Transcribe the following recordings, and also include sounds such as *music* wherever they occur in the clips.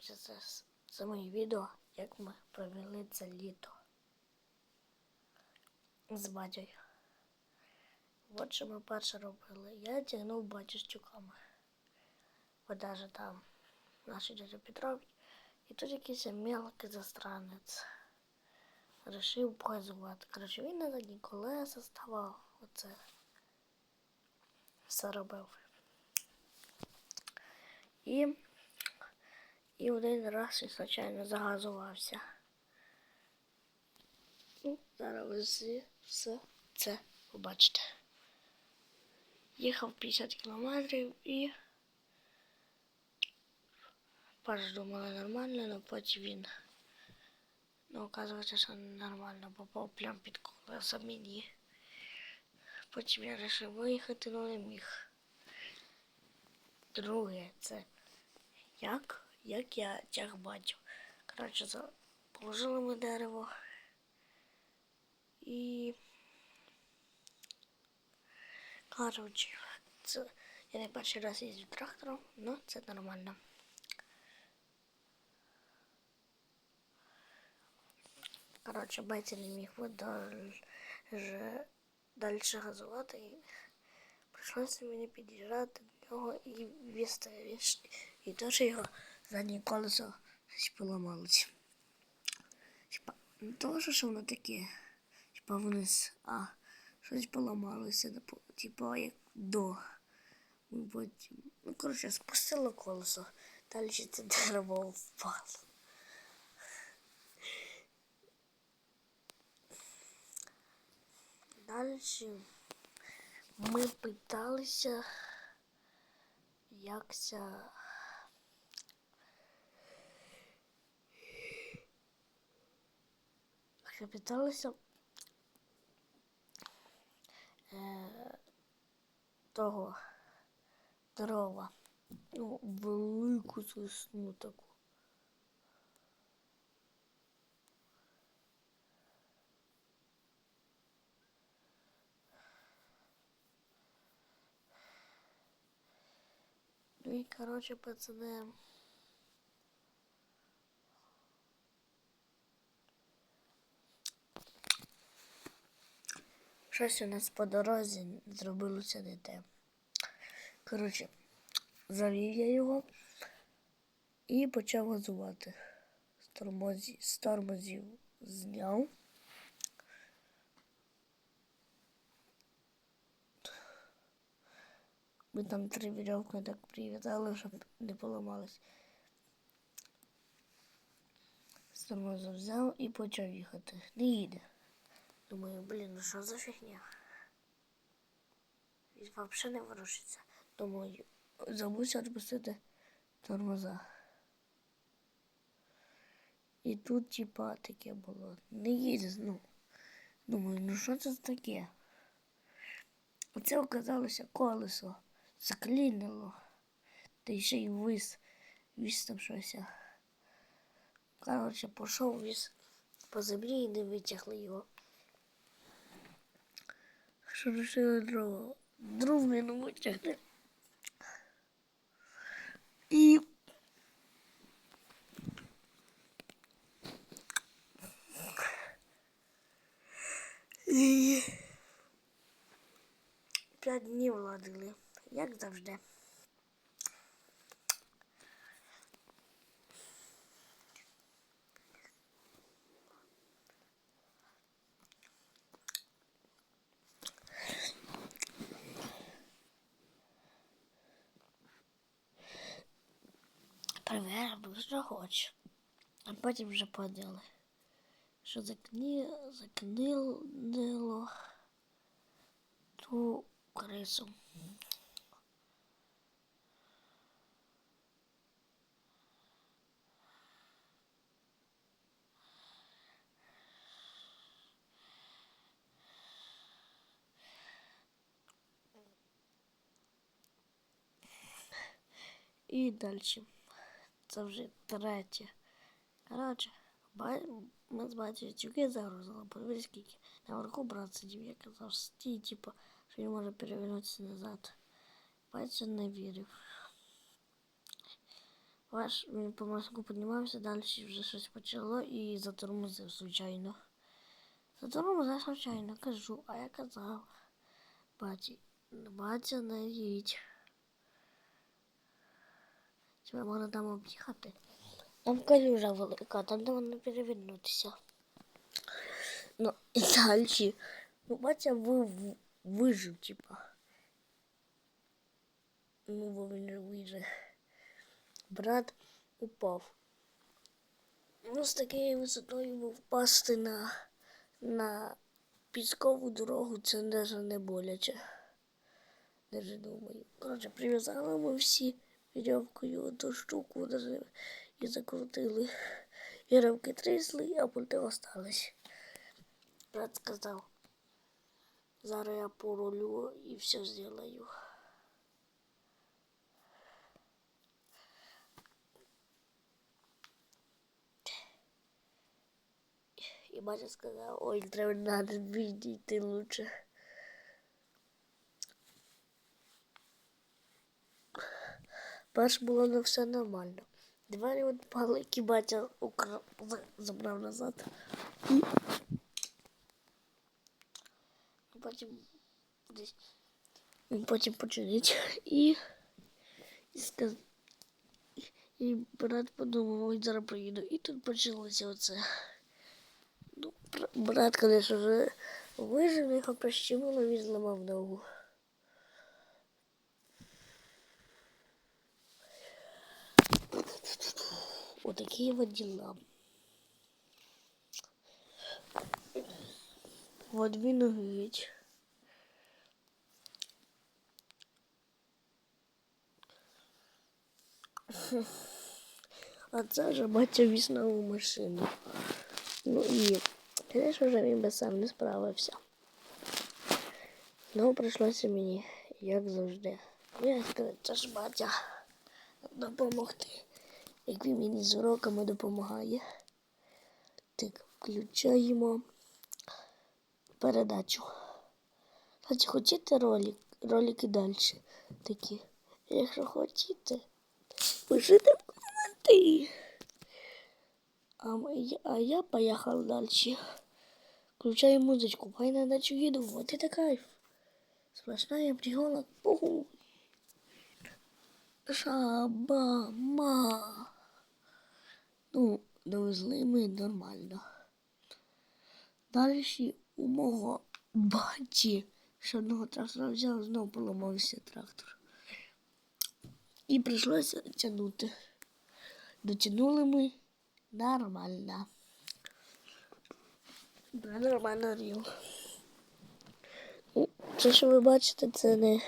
Коротше, це, це моє відео, як ми провели це літо. З батькою. От що ми перше робили. Я тягнув батю з тюками. От даже там наш дядя Петрович. І тут якийсь мелкий застранець. Рішив показувати. Коротше, він на задні колеса ставав. Оце все робив. І, і один раз і случайно загазувався. Ну, зараз ви все це побачите. Їхав 50 кілометрів і перш думали нормально, але потім він. Ну, оказується, що нормально попав прям під колеса мені. Потім я вирішив виїхати, але не міг. Друге, це як, як я тяг батю. Коротше, положили ми дерево. І. Коротше, це я не перший раз їздив трактором, але це нормально. Коротше, батя не міг далі, далі газувати. І прийшлося мені під'їжджати до нього і вести. І теж його заднє колесо щось поламалося. Типа, не то, що воно таке, типа вниз, а щось поламалося, типу, типа як до. Потім, ну, коротше, спустило колесо, далі це дерево впало. Далі ми питалися, як ця. Ми питалися е, того дрова. Ну, велику сосну таку. Ну и, короче, пацаны, щось у нас по дорозі зробилося не те. Коротше, завів я його і почав газувати. З тормозі- З тормозів зняв. Ми там три вірьовки так прив'язали, щоб не поламались. З тормозу взяв і почав їхати. Не їде. Думаю, блін, ну що за фігня? Він взагалі не ворушиться. Думаю, забувся відпустити тормоза. І тут, типа, таке було. Не їде, ну. Думаю, ну що це таке? Оце оказалося колесо. Заклинило. Та ще й вис. Віз там щось. Коротше, пішов віз по землі і не витягли його. Що рішили дрова? Дров не витягне. І І П'ять днів ладили, як завжди. Перевірили, що хочеш. А потім вже поділи. Що закні... закнило ту крису. І далі. Це вже третє. Коротше, ми з батьком тюки загрузили, подивись скільки. Наверху брат сидів, я казав, стій, типу, що він може перевернутися назад. Батько не вірив. Ваш він помаленьку піднімався, далі вже щось почало і затормозив, звичайно. Затормозив, звичайно, кажу, а я казав. Баті, батя не їдь. Тебе можна там об'їхати. Там калюжа велика, там де можна перевернутися. Ну, і далі. Ну, батя ви, вижив, типа. Ну, бо він вижив. Брат упав. Ну, з такою висотою впасти на, на піскову дорогу це навіть не боляче. Даже думаю. Коротше, прив'язали ми всі вірьовкою ту штуку і закрутили. Вірьовки трісли, а пульти остались. Брат сказав, зараз я порулю і все зроблю. І батя сказав, ой, треба надо відійти лучше. Перш було не все нормально. Двері відпали, які батя украв, за- забрав назад. І потім десь він потім починить і, і сказ... І брат подумав, ой, зараз приїду. І тут почалося оце. Ну, брат, конечно, вже вижив, його прищемило, він зламав ногу. Отакі вот діла. Вот він геть. А це вже батя віз нову машину. Ну і, звісно, вже він би сам не справився. Знову прийшлося мені, як завжди. Ну, я сказав, це ж батя допомогти. Як він мені з уроками допомагає. Так, включаємо передачу. Кстати, хочете ролик, ролики далі такі? Якщо хочете, пишіть в коменти. А, а я поїхав далі. Включаю музичку, пай на дачу їду, вот это кайф. Сплошная пригола. Уху. Шабама. Ну, довезли ми нормально. Далі у мого баті ще одного трактора взяв, знову поламався трактор. І прийшлося тягнути. Дотягнули ми нормально. Да, нормально. Ну, Це, що ви бачите, це не.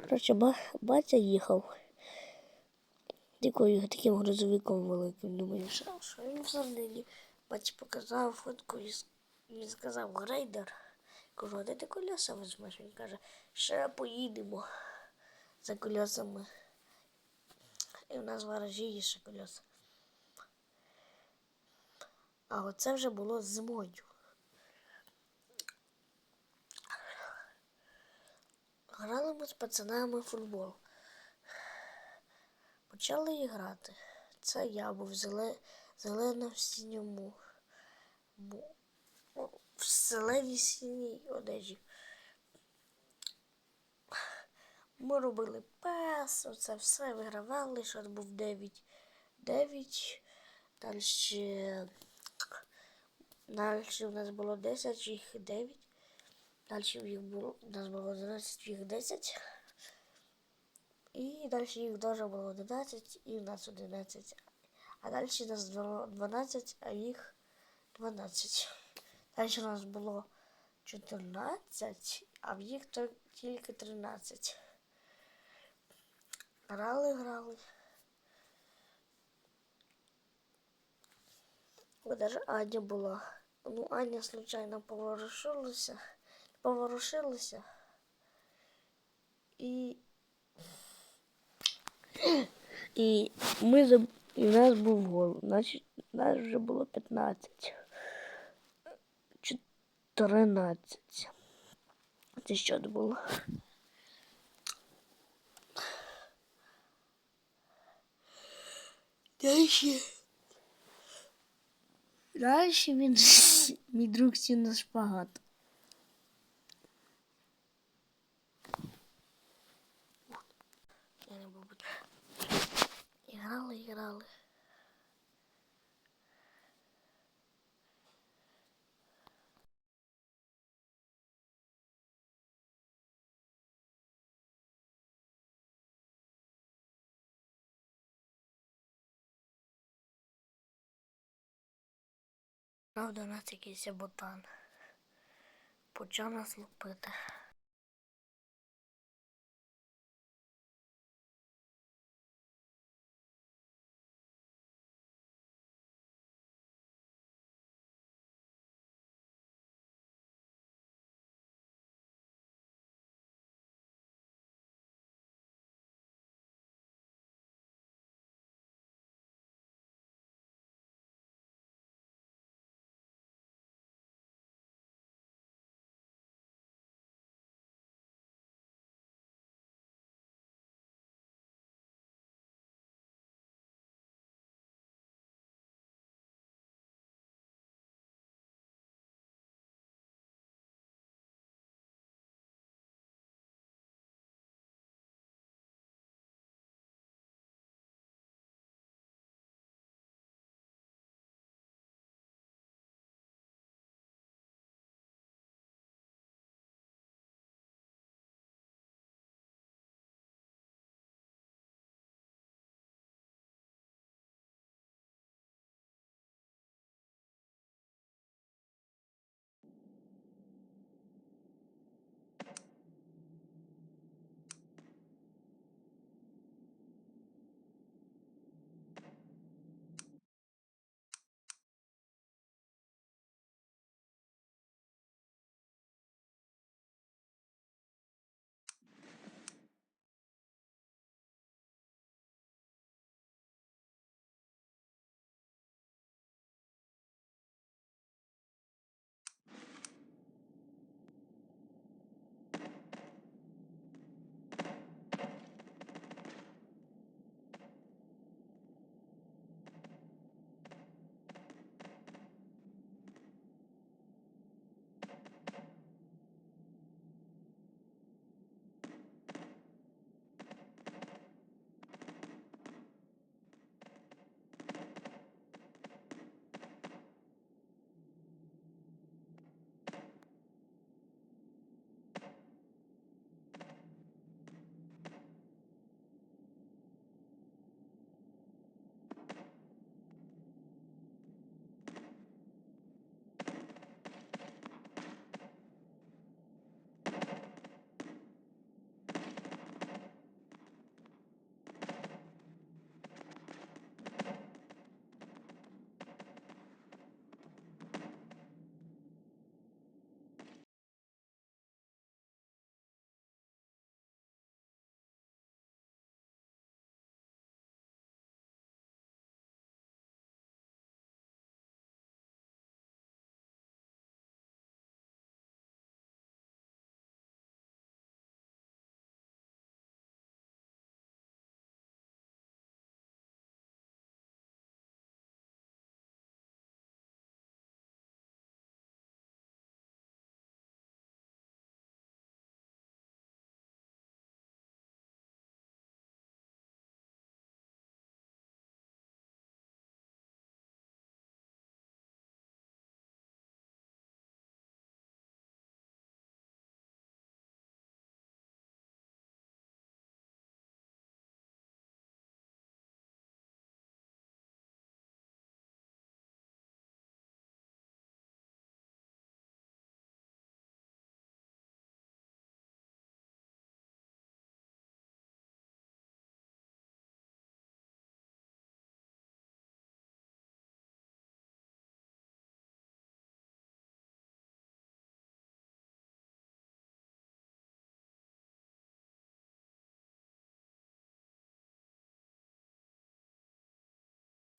Коротше, ба... батя їхав. Такою, таким грузовиком великим. Думаю, що, що він всередині. Батя показав фотку і він сказав грейдер. Кажу, а де ти колеса візьмеш? Він каже, ще поїдемо за колесами. І в нас в є ще колеса. А оце вже було зимою. Грали ми з пацанами в футбол. Почали грати. Це я був зеле... зелено в синьому. В зеленій синій одежі. Ми робили пес, оце все вигравали, що був 9. 9. Далі. Далі у нас було 10, їх 9. Далі їх було, у нас було 11, їх 10. І далі їх теж було 11, і в нас 11. А далі у нас 12, а їх 12. Далі у нас було 14, а в їх тільки 13. Грали, грали. Даже Аня була. Ну, Аня случайно поворушилася. Поворушилася. І. І ми заб... І в нас був гол. Значить, нас вже було 15. 14. Це що це було? Дальше. Дальше він *laughs* мій друг сів на шпагат. Я не буду. Іграли, іграли. Правда, у нас якийсь ботан. Почав нас лупити.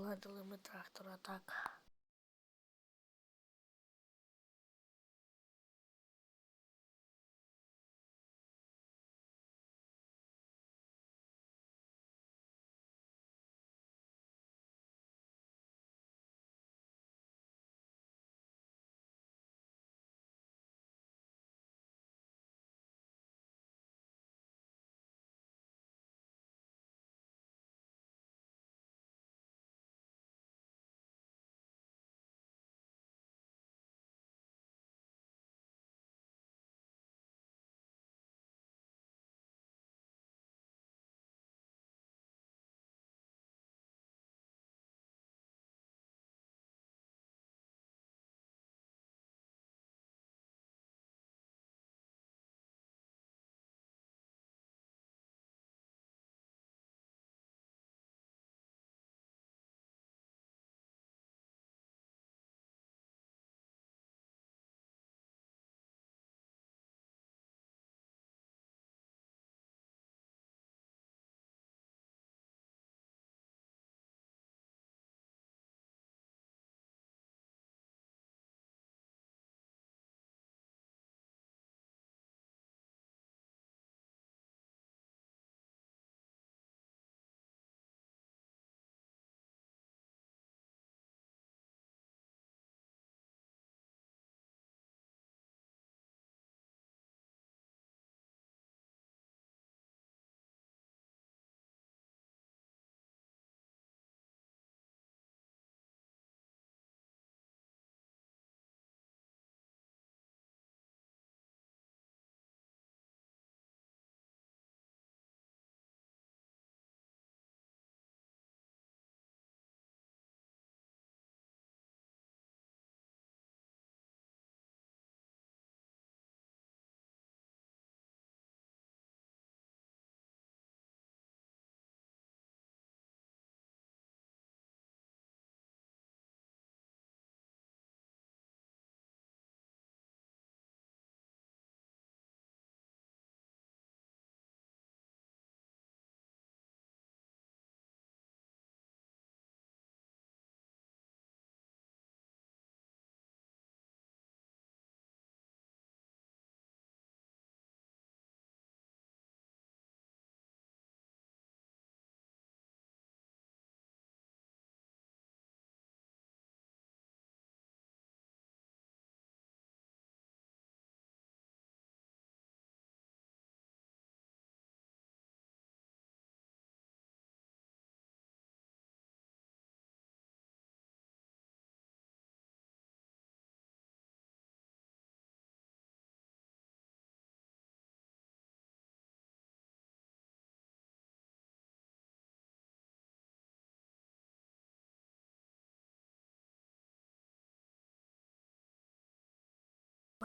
Поладили ми трактора так.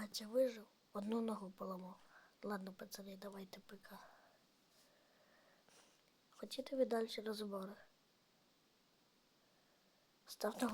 Батя вижив, одну ногу поламав. Ладно, пацани, давайте пика. Хотіте ви далі розбори? Ставте